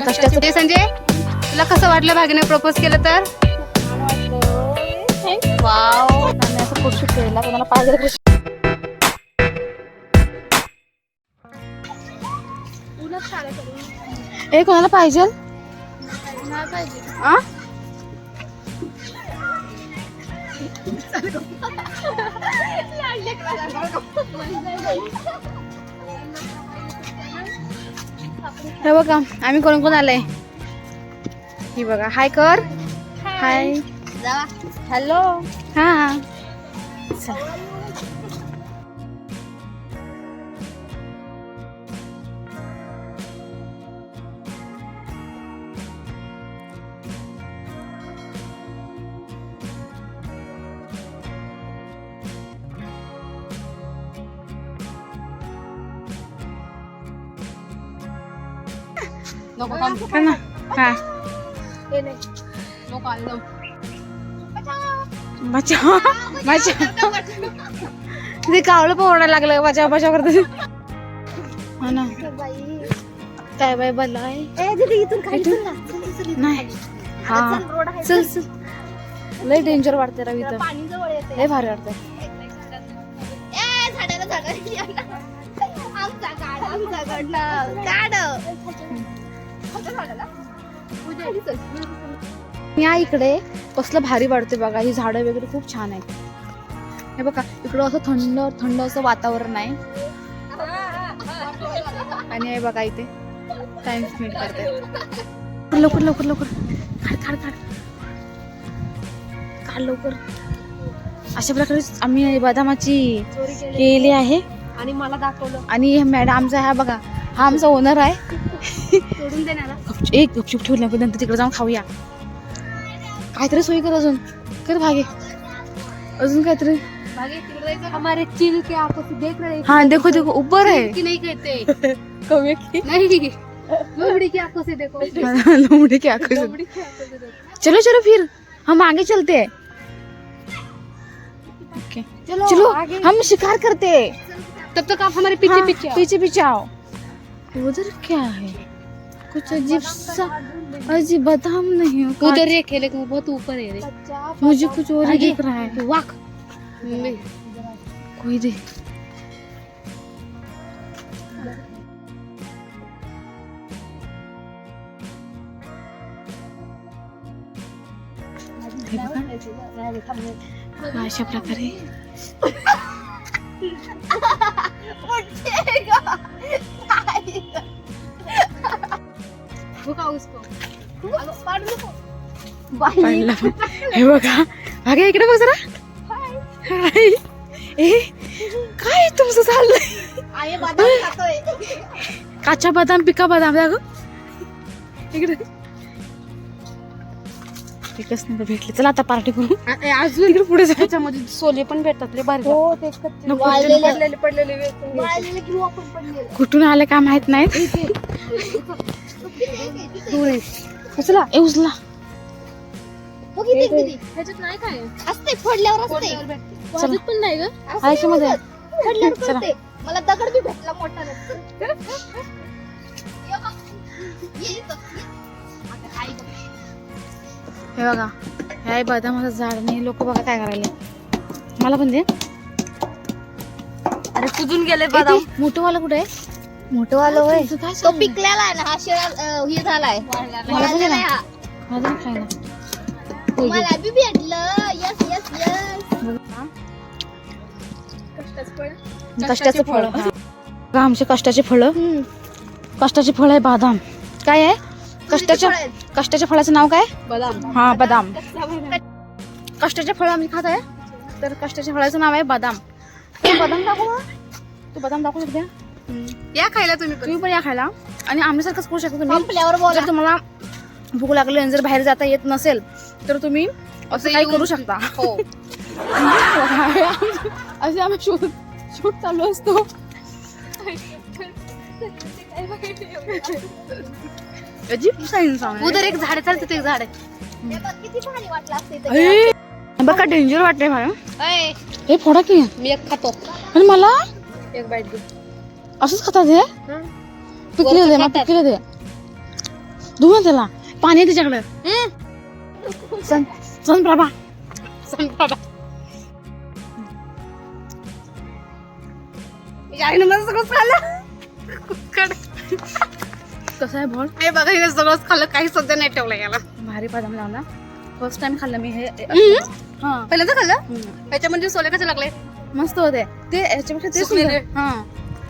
कष्टाचं ते संजय तुला कसं वाटलं भागीने प्रपोज केलं तर? वाव. आम्ही असं केलेला कोणाला पाहिजे हे कोणाला पाहिजे? आ? हे बघा आम्ही कोण कोण आलंय? ही बघा हाय कर. हाय. हॅलो हा. नको थांब. ना. हा. नको आलं जाऊ. बचाव. बचाव. ते कावलं पोहडायला लागलं. बचाव बचाव करते. हा ना. काय बाय बला नाही. हा. चल चल लय डेंजर वाटते रवी तर. लय भारी वाटते या इकडे कसलं भारी वाटते बघा ही झाडं वगैरे खूप छान आहेत. हे बघा इकडं असं थंड थंड असं वातावरण आहे. आणि हे बघा इथे टाइम स्पेंड करते. लवकर लवकर लवकर काढ काढ काढ. काढ लवकर. अशा प्रकारे आम्ही बदामाची केली आहे. आणि मला दाखवलं. आणि मॅडम आमचा हा बघा हा आमचा ओनर आहे. सोडून एक गपचूप ठेवल्या पण नंतर तिकडे जाऊन खाऊया. काहीतरी सोयी कर अजून. कर भागे. अजून काहीतरी? हमारे चिल के आंखों से देख रहे हा. देखो देखो ऊपर है की नहीं कहते. कमी की? नहीं. लोमड़ी की आंखों से देखो. लोमड़ी की आंखों से. चलो चलो फिर. हम आगे चलते. हैं चलो, चलो हम शिकार करते. हैं तब तक आप हमारे पीछे हाँ, पीछे। पीछे पीछे आओ. उधर क्या है? कुछ अजीब सा अजीब बादाम नहीं हो उधर ये खेले को बहुत ऊपर है रे मुझे कुछ और ही दिख रहा है वाक कोई दे अशा प्रकारे उसको पडला हे बघा. बघा इकडे बघ जरा. हाय. ए काय तुमचं चाललंय? काचा बदाम पिका बदाम दाग इकडे. नाही भेटले. चला आता पार्टी करू. अजून तिकडे पुढे त्याच्यामध्ये सोले पण भेटतात रे भारी हो ते नको, पडलेले पडलेले वेचून कुठून आले काय माहीत उचला. ए उचला. ह्याच्यात नाही काय? असते फोडल्यावर असते. वाजत पण नाही ग. फोडल्यावर चला. कळते. मला दगड बी भेटला मोठा हे बघा. हे आहे बदामाचं झाड नाही. लोक बघा काय करायला. मला पण दे. अरे कुजून गेले ते मोठं वाला कुठे आहे? मोठं वाला होय. तो? पिकलेला आहे ना हा शिळा हे झालाय. मला. आहे हा. खायला. बी भेटलं. यस यस यस कष्टाचं फळ? आमचे कष्टाचे फळ. कष्टाचे फळ आहे बादाम. काय आहे? कष्टाच्या कष्टाच्या फळाचं नाव काय? बदाम. हा बदाम. कष्टाचे फळ आम्ही खात आहे. तर कष्टाच्या फळाचं नाव आहे बदाम. तू बदाम दाखव. तू बदाम दाखवू शकते? या खायला तुम्ही पण. तुम्ही पण या खायला. आणि आमच्यासारखंच करू शकता तुम्ही संपल्यावर बोला. जर तुम्हाला भूक लागली आणि जर बाहेर जाता येत नसेल तर तुम्ही असं काही करू शकता. हो. असे आम्ही शोध शूट चालू असतो. अजीब सायन्स उधर एक झाड आहे चालतं ते एक झाड आहे. हे बघ, किती भारी वाटलं असते इथं. बघा डेंजर वाटतंय अय, हे फोडा की. मी एक खातो. आणि मला? एक बाईट दे. असंच खातात हे? पिकले दे मग पिकले दे. धुव त्याला पाणी आहे त्याच्याकडे. सन सन प्रभा संपाबा याने मला सगळंच खाल्लं. कुक्कड. कसं आहे बोल हे बघा हिने सगळंच खाल्लं. काही सध्या नाही ठेवलं याला. भारी बदाम लावला. फर्स्ट टाइम खाल्लं मी हे. हा. पहिल्यांदा खाल्लं. त्याच्यामध्ये सोले कसे लागले? मस्त होते. ते याच्यापेक्षा ते. सुंदर. हा.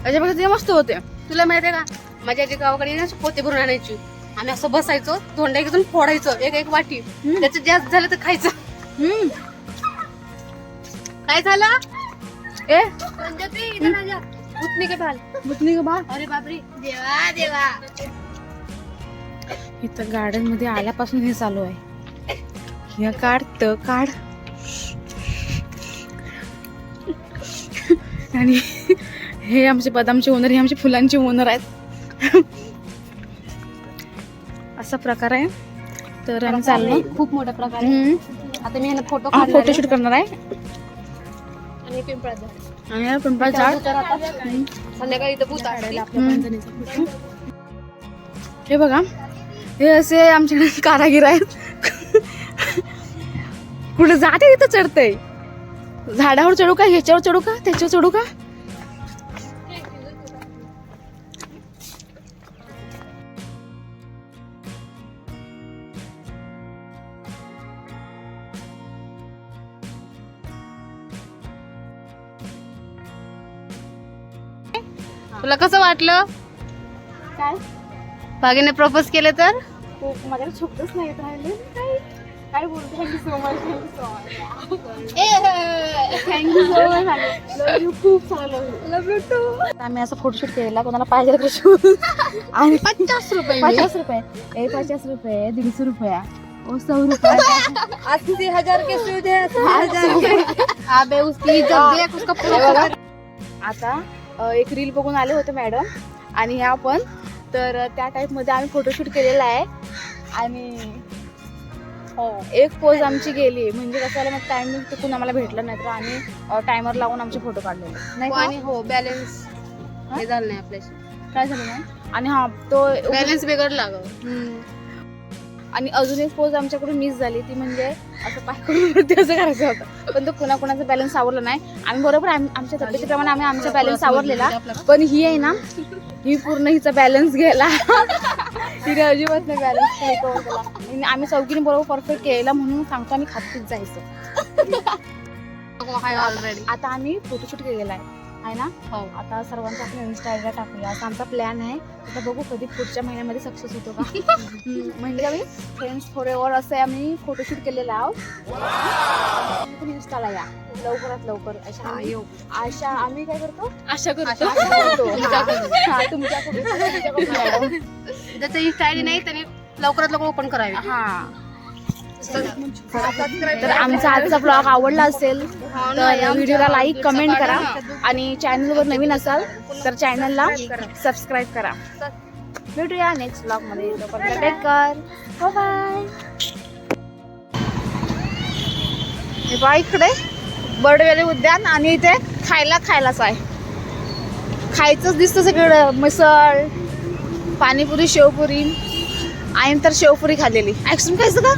याच्यापेक्षा ते मस्त होते. तुला माहितीये का? माझ्या आजी गावाकडे ना पोते भरून आणायची. आम्ही असं बसायचो धोंडा घेऊन फोडायचं एक एक वाटी. त्याचं जास्त झालं तर खायचं. हम्म. काय झालं? ए. उठणी के बाल. बुतनी का बा अरे बापरे. देवा देवा. इथं गार्डनमध्ये आल्यापासून हे चालू आहे. हे काढ त काढ. आणि हे आमचे बदामचे ओनर हे आमचे फुलांचे ओनर आहेत. असा प्रकार आहे. तर आम्ही चाललो. खूप मोठ्या प्रकारे. आता मी फोटो हा फोटोशूट करणार आहे. आणि जाणार. आणि हा झाड. आता संध्याकाळी इथं भूत. हे बघा. हे असे आमच्याकडे कारागीर आहेत. कुठे जाते तिथं चढतंय. झाडावर चढू का? ह्याच्यावर चढू का? त्याच्यावर चढू का? तुला कसं वाटलं? काय? बागेने प्रपोज केले तर? माझ्याकडे शब्दच नाही येत राहिले. काय? काय बोलतो thank you so much thank you so much love you खूप चांगलं लव यू टू आम्ही असं फोटोशूट केलेला. कोणाला पाहिजे शूट आणि पचास रुपये. पचास रुपये. ए पचास रुपये. दीडशे रुपया. ओ सौ रुपये. अस्सी हजार के सूद है अस्सी हजार के अबे उसकी इज्जत देख उसका पूरा आता एक रील बघून आले होते मॅडम आणि ह्या पण तर त्या टाईपमध्ये आम्ही फोटोशूट केलेला आहे. आणि हो एक पोज आमची गेली. म्हणजे कसं मग टायमिंग चुकून आम्हाला भेटलं नाही तर आम्ही टायमर लावून आमचे फोटो काढलेले. नाही का? आणि हो बॅलन्स हे? झालं नाही आपल्याशी. काय झालं नाही? आणि हा तो बॅलन्स बिघडला आणि अजून एक पोज आमच्याकडून मिस झाली ती म्हणजे असं पाय करून वरती असं करायचं होतं. पण तो कुणाकुणाचा बॅलन्स आवरला नाही. आम्ही बरोबर आम- आमच्या तब्येतीप्रमाणे आम्ही आमचा बॅलन्स आवरलेला पण ही आहे ना ही पूर्ण हिचा बॅलन्स गेला. तिने अजिबात नाही बॅलन्स कव्हर केला. आणि आम्ही चौकीने बरोबर परफेक्ट केला म्हणून सांगतो आम्ही खातपीत जायचं. आता आम्ही फोटोशूट केलेला आहे. आहे ना? हो. आता सर्वांचा आपण इन्स्टाला टाकूया. असा आमचा प्लॅन आहे. आता बघू कधी पुढच्या महिन्यामध्ये सक्सेस होतो का. म्हणजे आम्ही फ्रेंड्स फॉरेवर असे आम्ही फोटोशूट केलेला आहोत. तुम्ही इन्स्टाला या. लवकरात लवकर. अशा आम्ही- अशा आम्ही काय करतो? आशा आशा करतो. मॅडम. ज्याचं इन्स्टा आयडी नाही त्याने लवकरात लवकर ओपन करावी. हा. तर आमचा आजचा ब्लॉग आवडला असेल तर व्हिडिओला लाईक कमेंट करा आणि चॅनलवर नवीन असाल तर चॅनलला सबस्क्राईब करा. भेटूया नेक्स्ट ब्लॉगमध्ये. तोपर्यंत टेक कर बाय बा इकडे बर्डवेली उद्यान आणि इथे खायला खायलाच आहे. खायचंच दिसतं सगळं मिसळ पाणीपुरी शेवपुरी. आईन तर शेवपुरी खाल्लेली. आईस्क्रीम खायचं का?